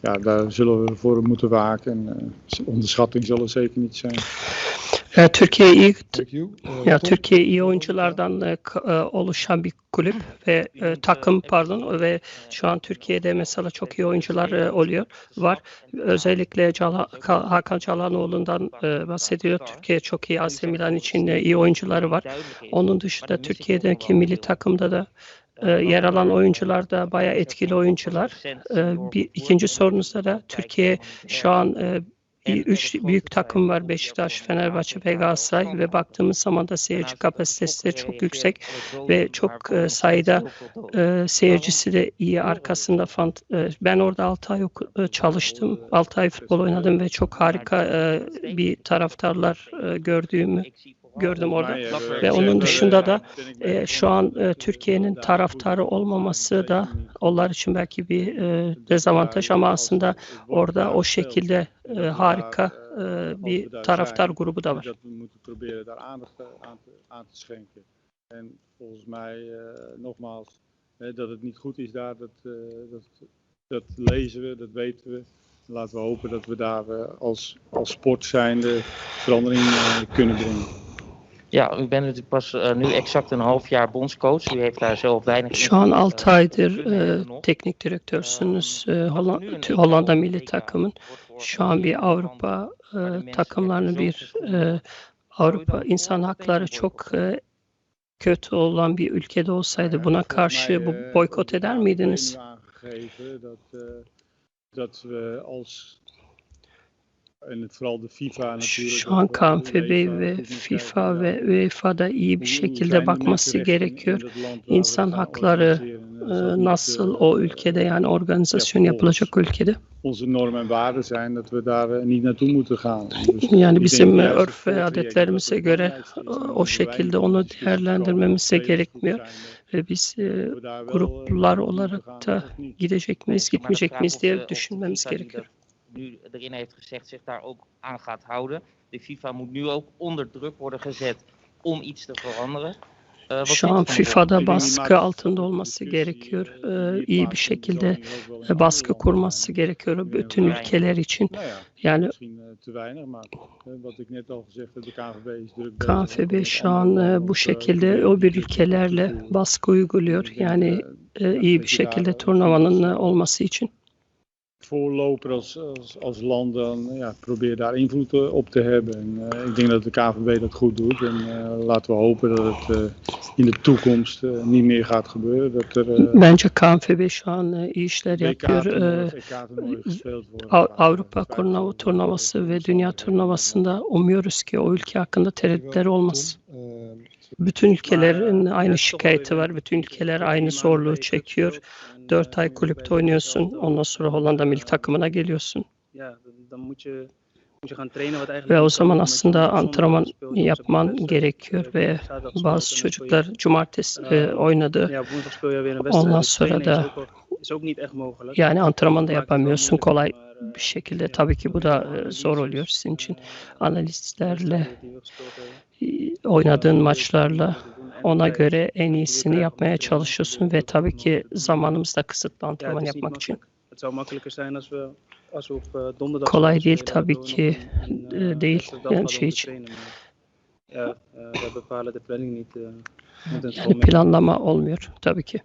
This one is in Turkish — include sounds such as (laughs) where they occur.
ja, daar zullen we voor moeten waken. En, eh, onderschatting zal er zeker niet zijn. E, Türkiye iyi ya Tom? Türkiye iyi oyunculardan e, oluşan bir kulüp ve e, takım pardon ve şu an Türkiye'de mesela çok iyi oyuncular e, oluyor var. Özellikle Cala, Ka- Hakan Çalhanoğlu'ndan e, bahsediyor. Türkiye çok iyi AC Milan için e, iyi oyuncuları var. Onun dışında Türkiye'deki milli takımda da e, yer alan oyuncular da bayağı etkili oyuncular. E, bir ikinci sorunuzda da Türkiye şu an e, üç büyük takım var Beşiktaş, Fenerbahçe ve Galatasaray ve baktığımız zaman da seyirci kapasitesi de çok yüksek ve çok e, sayıda e, seyircisi de iyi arkasında. Fant- e, ben orada 6 ay e, çalıştım, 6 ay futbol oynadım ve çok harika e, bir taraftarlar e, gördüğümü gördüm orada. Ve onun dışında da e, şu an e, Türkiye'nin taraftarı olmaması da onlar için belki bir e, dezavantaj ama aslında orada o şekilde e, harika e, bir taraftar grubu da var. En volgens mij, eh, nogmaals, dat het niet goed is daar, dat, eh, dat, dat lezen we, dat weten we. Laten we hopen dat we daar eh, als, als sport zijnde verandering eh, kunnen brengen. Ja, u bent natuurlijk pas eh, nu exact een half jaar bondscoach. U heeft daar zelf weinig Şu an invloed, 6 eh, aydır e, teknik direktörsünüz e, Hollanda of milli takımın. Şu an bir Avrupa e, takımlarını bir e, Avrupa insan hakları çok e, kötü olan bir ülkede olsaydı buna karşı bu boykot eder miydiniz? eh, dat we als en het vooral de FIFA natuurlijk. Şu an eh, KNFB UEFA ve FIFA ve UEFA'da iyi bir şekilde bakması gerekiyor. we İnsan hakları e, niet, nasıl eh, o ülkede yani organizasyon yapılacak ülkede. onze normen en waarden zijn dat we daar eh, niet naartoe moeten gaan. Dus (laughs) Yani bizim örf ve adetlerimize het göre o onze şekilde onu değerlendirmemize gerekmiyor. Ve biz e, eh, gruplar olarak da gidecek miyiz, gitmeyecek miyiz diye eh, düşünmemiz gerekiyor. Nu erin heeft gezegd zich daar ook aan gaat houden. De FIFA moet nu ook onder druk worden gezet om iets te veranderen. Eh, wat Şu an? FIFA'da die baskı altında olması gerekiyor. eh, E, het iyi bir şekilde baskı kurması gerekiyor bütün ülkeler için. Yani misschien eh, te weinig, maar eh, wat ik net al gezegd heb, de KNVB is druk bezig. KNFB met şu an bu eh, şekilde o bir ülkelerle baskı uyguluyor. Yani eh, iyi bir şekilde eh, turnuvanın als- e, olması için. Voorloper als, als, als land dan ja, probeer daar invloed eh, op te hebben. En, eh, ik denk dat de KVB dat goed doet. En eh, laten we hopen dat het eh, in de toekomst niet meer gaat gebeuren. Dat er Bence KNFB şu an iyi işler yapıyor. Avrupa turnuva, turnuvası ve dünya turnuvasında umuyoruz ki o ülke hakkında. Tom, uh, Bütün ülkelerin aynı şikayeti var. Bütün ülkeler aynı zorluğu çekiyor. 4 ay kulüpte oynuyorsun. Ondan sonra Hollanda milli takımına geliyorsun. Ve o zaman aslında antrenman yapman gerekiyor eh, ve bazı çocuklar cumartesi e, oynadı. Een wedstrijd. Ondan sonra da. Yani antrenman da yapamıyorsun kolay maar, eh, bir şekilde. Tabii ki bu da de e, zor oluyor sizin için. Analistlerle wedstrijden die we gespeeld hebben, e, oynadığın eh, maçlarla ona göre en iyisini yapmaya çalışıyorsun ve tabii ki zamanımız da kısıtlı antrenman yapmak için. donderdag Kolay değil tabii ki, e, değil. extra dag yani şey için. Yani. Planlama olmuyor tabii ki.